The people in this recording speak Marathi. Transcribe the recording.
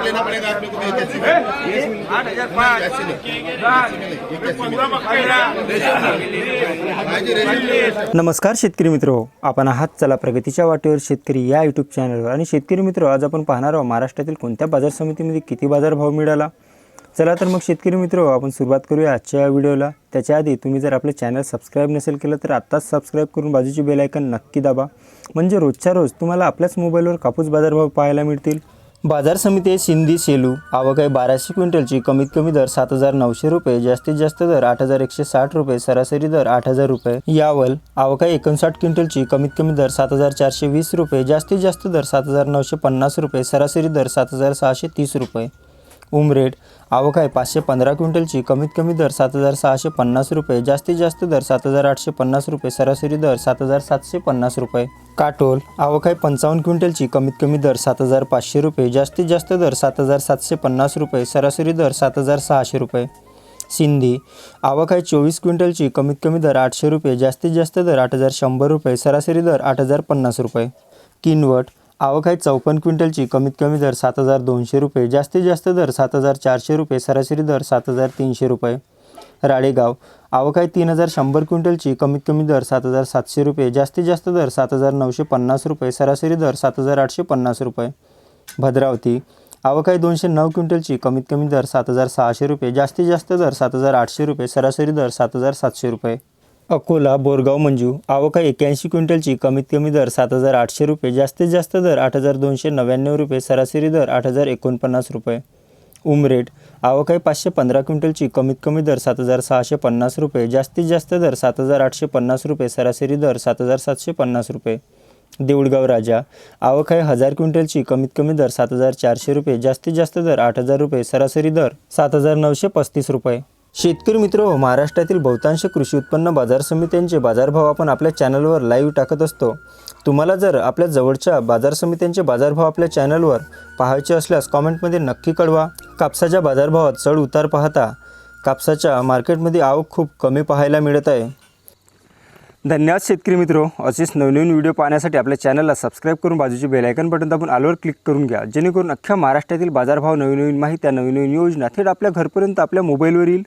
पाच. दहा पंधरा बकऱ्या नमस्कार शेतकरी मित्र आपण आहात चला प्रगतीच्या वाटेवर शेतकरी या यूट्यूब चॅनलवर आणि शेतकरी मित्र आज आपण पाहणार आहोत महाराष्ट्रातील कोणत्या बाजार समितीमध्ये किती बाजार भाव मिळाला? चला तर मग शेतकरी मित्र आपण सुरुवात करूया आजच्या या व्हिडिओला. त्याच्या आधी तुम्ही जर आपले चॅनल सबस्क्राईब नसेल केलं तर आत्ताच सबस्क्राईब करून बाजूची बेल आयकन नक्की दाबा. म्हणजे रोजच्या रोज तुम्हाला आपल्याच मोबाईलवर कापूस बाजारभाव पाहायला मिळतील. बाजार समिती सिंधी सेलू आवक आहे बाराशे क्विंटलची कमीत कमी दर सात हजार नऊशे रुपये जास्तीत जास्त दर आठ हजार एकशे साठ रुपये सरासरी दर आठ हजार रुपये. यावल आवक आहे एकोणसाठ क्विंटलची कमीत कमी दर सात हजार चारशे वीस रुपये जास्तीत जास्त दर सात हजार नऊशे पन्नास रुपये सरासरी दर सात हजार सहाशे तीस रुपये. उमरेड आवक आहे पाचशे पंधरा क्विंटलची. कमीत कमी दर सात हजार सहाशे पन्नास रुपये. जास्तीत जास्त दर सात हजार आठशे पन्नास रुपये. सरासरी दर सात हजार सातशे पन्नास रुपये. काटोल. आवक आहे पंचावन्न क्विंटलची. कमीत कमी दर सात हजार पाचशे रुपये. जास्तीत जास्त दर सात हजार सातशे पन्नास रुपये. सरासरी दर सात हजार सहाशे रुपये. सिंधी. आवक आहे चोवीस क्विंटलची. कमीत कमी दर आठशे रुपये. जास्तीत जास्त दर आठ हजार शंभर रुपये. सरासरी दर आठ हजार पन्नास रुपये. किनवट. आवक आहे चौपन्न क्विंटलची. कमीत कमी दर सात हजार दोनशे रुपये. जास्तीत जास्त दर सात हजार चारशे रुपये. सरासरी दर सात हजार तीनशे रुपये. राळेगाव. आवक आहे तीन हजार शंभर क्विंटलची. कमीत कमी दर सात हजार सातशे रुपये. जास्तीत जास्त दर सात हजार नऊशे पन्नास रुपये. सरासरी दर सात हजार आठशे पन्नास रुपये. भद्रावती. आवक आहे दोनशे नऊ क्विंटलची. कमीत कमी दर सात हजार सहाशे रुपये. जास्तीत जास्त दर सात हजार आठशे रुपये. सरासरी दर सात हजार सातशे रुपये. अकोला बोरगाव मंजू. आवक आहे एक्याऐंशी क्विंटलची. कमीत कमी दर सात हजार आठशे रुपये. जास्तीत जास्त दर आठ हजार दोनशे नव्याण्णव रुपये. सरासरी दर आठ हजार एकोणपन्नास रुपये. उमरेट आवक आहे पाचशे पंधरा क्विंटलची. कमीत कमी दर सात हजार सहाशे पन्नास रुपये. जास्तीत जास्त दर सात हजार आठशे पन्नास रुपये. सरासरी दर सात हजार सातशे पन्नास रुपये. देऊळगाव राजा. आवक आहे हजार क्विंटलची. कमीत कमी दर सात हजार चारशे रुपये. जास्तीत जास्त दर आठ हजार रुपये. सरासरी दर सात हजार नऊशे पस्तीस रुपये. शेतकरी मित्र हो, महाराष्ट्रातील बहुतांश कृषी उत्पन्न बाजार समित्यांचे बाजारभाव आपण आपल्या चॅनलवर लाईव्ह टाकत असतो. तुम्हाला जर आपल्या जवळच्या बाजार समित्यांचे बाजारभाव आपल्या चॅनलवर पाहायचे असल्यास कॉमेंटमध्ये नक्की कळवा. कापसाच्या बाजारभावात चढ उतार पाहता कापसाच्या मार्केटमध्ये आवक खूप कमी पाहायला मिळत आहे. धन्यवाद शेतकरी मित्रो. असेच नवनवीन व्हिडिओ पाहण्यासाठी आपल्या चॅनलला सबस्क्राईब करून बाजूची बेलायकन बटन दाबून आलवर क्लिक करून घ्या. जेणेकरून अख्ख्या महाराष्ट्रातील बाजारभाव नवीन नवीन माहित्या नवीन नवीन योजना थेट आपल्या घरपर्यंत आपल्या मोबाईलवर येईल.